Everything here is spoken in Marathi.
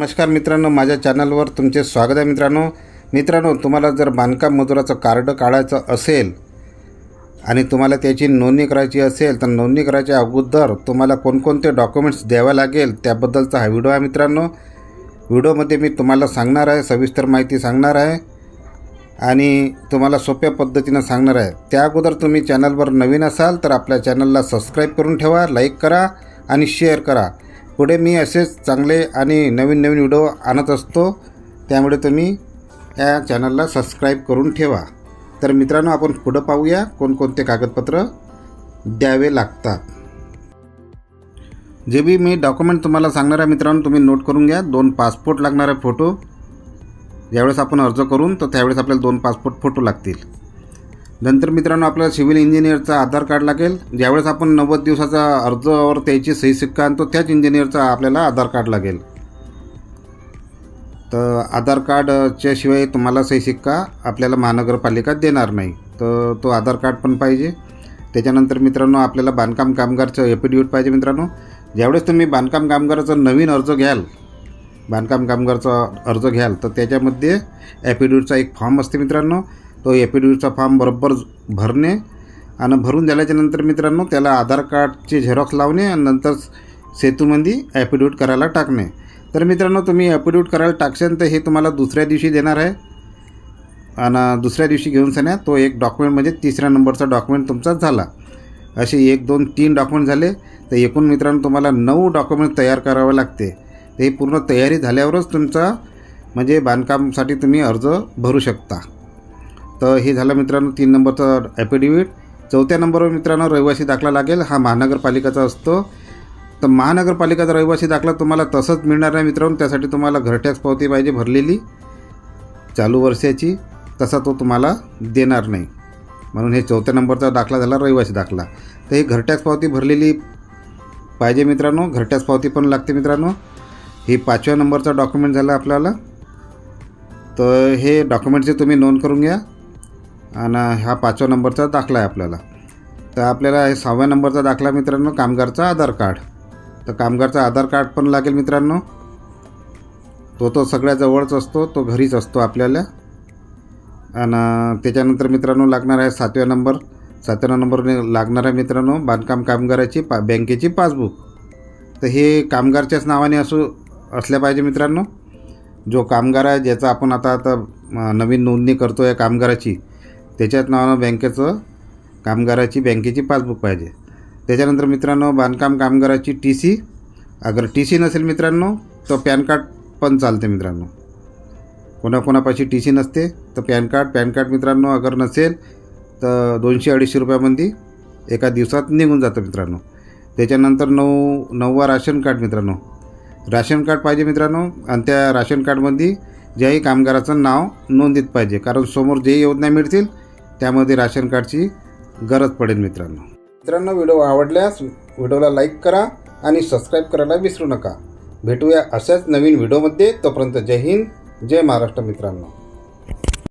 नमस्कार मित्रांनो माझ्या चॅनलवर तुमचे स्वागत आहे मित्रांनो. मित्रांनो तुम्हाला जर बांधकाम मजुराचं कार्ड काढायचं असेल आणि तुम्हाला त्याची नोंदणी करायची असेल तर नोंदणी करायच्या अगोदर तुम्हाला कोणकोणते डॉक्युमेंट्स द्यावे लागेल त्याबद्दलचा हा व्हिडिओ आहे मित्रांनो. व्हिडिओमध्ये मी तुम्हाला सांगणार आहे सविस्तर माहिती सांगणार आहे आणि तुम्हाला सोप्या पद्धतीनं सांगणार आहे. त्या अगोदर तुम्ही चॅनलवर नवीन असाल तर आपल्या चॅनलला सबस्क्राईब करून ठेवा लाईक करा आणि शेअर करा. पुढे मी असेच चांगले आणि नवीन नवीन व्हिडिओ आणत असतो त्यामुळे तुम्ही या चॅनलला सबस्क्राईब करून ठेवा. तर मित्रांनो आपण पुढं पाहूया कोणकोणते कागदपत्र द्यावे लागतात. जे बी मी डॉक्युमेंट तुम्हाला सांगणार आहे मित्रांनो तुम्ही नोट करून घ्या. दोन पासपोर्ट लागणारे फोटो ज्यावेळेस आपण अर्ज करून तर त्यावेळेस आपल्याला दोन पासपोर्ट फोटो लागतील. नंतर मित्रांनो आपल्याला सिव्हिल इंजिनियरचा आधार कार्ड लागेल. ज्यावेळेस आपण नव्वद दिवसाचा अर्जवर त्याची सही सिक्का आणतो त्याच इंजिनियरचा आपल्याला आधार कार्ड लागेल. तर आधार कार्डच्या शिवाय तुम्हाला सही सिक्का आपल्याला महानगरपालिका देणार नाही. तर तो आधार कार्ड पण पाहिजे. त्याच्यानंतर मित्रांनो आपल्याला बांधकाम कामगारचं एफिडेविट पाहिजे मित्रांनो. ज्यावेळेस तुम्ही बांधकाम कामगाराचा नवीन अर्ज घ्याल बांधकाम कामगारचा अर्ज घ्याल तर त्याच्यामध्ये ॲफिडेविटचा एक फॉर्म असते मित्रांनो. तो ॲफिडेविटचा फॉर्म बरोबर भरणे आणि भरून झाल्याच्यानंतर मित्रांनो त्याला आधार कार्डचे झेरॉक्स लावणे आणि नंतर सेतूमध्ये ॲफिडेविट करायला टाकणे. तर मित्रांनो तुम्ही ॲफिडेविट करायला टाकशान तर हे तुम्हाला दुसऱ्या दिवशी देणार आहे. आणि दुसऱ्या दिवशी घेऊन जाण्या तो एक डॉक्युमेंट म्हणजे तिसऱ्या नंबरचा डॉक्युमेंट तुमचा झाला. असे एक दोन तीन डॉक्युमेंट झाले तर एकूण मित्रांनो तुम्हाला नऊ डॉक्युमेंट तयार करावे लागते. ते पूर्ण तयारी झाल्यावरच तुमचा म्हणजे बांधकामसाठी तुम्ही अर्ज भरू शकता. तर हे झालं मित्रांनो तीन नंबरचं ॲफिडेविट चौथ्या नंबरवर मित्रांनो रहिवासी दाखला लागेल. हा महानगरपालिकाचा असतो. तर महानगरपालिकाचा रहिवासी दाखला तुम्हाला तसंच मिळणार नाही मित्रांनो. त्यासाठी तुम्हाला घरटॅक्स पावती पाहिजे भरलेली. चालू वर्षाची. तसा तो तुम्हाला देणार नाही. म्हणून हे चौथ्या नंबरचा दाखला झाला रहिवासी दाखला. तर हे घरटॅक्स पावती भरलेली पाहिजे मित्रांनो. घरटॅक्स पावती पण लागते मित्रांनो. हे पाचव्या नंबरचा डॉक्युमेंट झाला आपल्याला. तर हे डॉक्युमेंटचे तुम्ही नोंद करून घ्या. आणि हा पाचव्या नंबरचा दाखला आहे आपल्याला. तर आपल्याला हे सहाव्या नंबरचा दाखला मित्रांनो कामगारचा आधार कार्ड. तर कामगारचा आधार कार्ड पण लागेल मित्रांनो. तो तो सगळ्या जवळच असतो तो घरीच असतो आपल्याला. आणि त्याच्यानंतर मित्रांनो लागणार आहे सातव्या नंबर. सातव्या नंबरने लागणार आहे मित्रांनो बांधकाम कामगाराची पा बँकेची पासबुक. तर हे कामगारच्याच नावाने असू असल्या पाहिजे मित्रांनो. जो कामगार आहे ज्याचा आपण आता आता नवीन नोंदणी करतो या कामगाराची त्याच्याच नावानं बँकेचं कामगाराची बँकेची पासबुक पाहिजे. त्याच्यानंतर मित्रांनो बांधकाम कामगाराची टी सी. अगर टी सी नसेल मित्रांनो तर पॅन कार्ड पण चालते मित्रांनो. कोणाकोणापाशी टी सी नसते तर पॅन कार्ड पॅन कार्ड मित्रांनो अगर नसेल तर दोनशे अडीचशे रुपयामध्ये एका दिवसात निघून जातं मित्रांनो. त्याच्यानंतर नऊ नऊवा राशन कार्ड मित्रांनो. राशन कार्ड पाहिजे मित्रांनो आणि त्या राशन कार्डमध्ये ज्याही कामगाराचं नाव नोंदीत पाहिजे कारण समोर जे योजना मिळतील त्यामध्ये राशन कार्डची गरज पडेल मित्रांनो. मित्रांनो व्हिडिओ आवडल्यास व्हिडिओला लाईक करा आणि सबस्क्राईब करायला विसरू नका. भेटूया अशाच नवीन व्हिडिओमध्ये. तोपर्यंत जय हिंद जय महाराष्ट्र मित्रांनो.